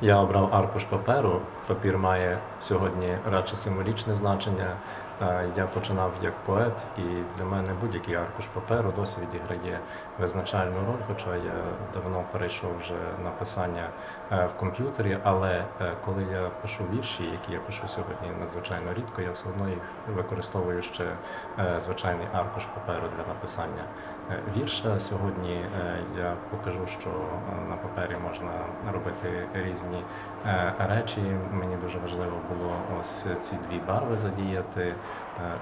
Я обрав аркуш паперу. Папір має сьогодні радше символічне значення. Е, Я починав як поет, і для мене будь-який аркуш паперу досі відіграє визначальну роль, хоча я давно перейшов вже на писання е, в комп'ютері. Але е, коли я пишу вірші, які я пишу сьогодні надзвичайно рідко, я все одно їх використовую ще звичайний аркуш паперу для написання вірша. Сьогодні я покажу, що на папері можна робити різні речі. Мені дуже важливо було ось ці дві барви задіяти: е,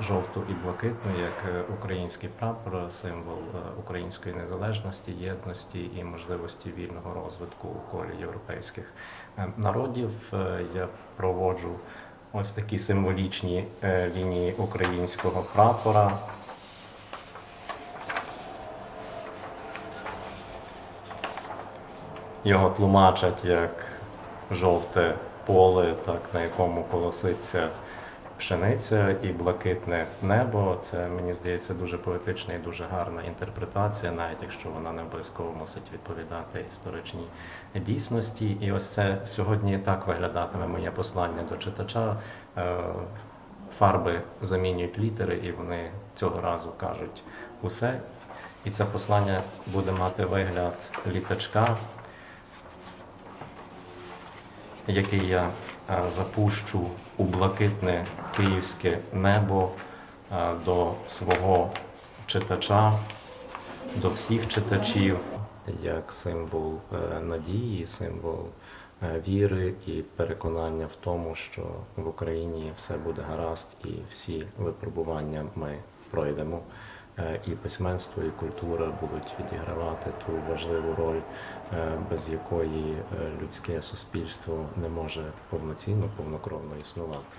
жовту і блакитну, як е, український прапор, символ е, української незалежності, єдності і можливості вільного розвитку у колі європейських народів. Я проводжу ось такі символічні лінії українського прапора. Його тлумачать як жовте поле, так, на якому колоситься пшениця і блакитне небо. Це мені здається дуже поетична і дуже гарна інтерпретація, навіть якщо вона не обов'язково мусить відповідати історичній дійсності. І ось це сьогодні так виглядатиме моє послання до читача. Е, Фарби замінюють літери, і вони цього разу кажуть усе. І це послання буде мати вигляд літачка, який я е, запущу у блакитне київське небо е, до свого читача, до всіх читачів, як символ е, надії, символ віри і переконання в тому, що в Україні все буде гаразд і всі випробування ми пройдемо. Е, І письменство, і культура будуть відігравати ту важливу роль, е, без якої е, людське суспільство не може повноцінно, повнокровно існувати.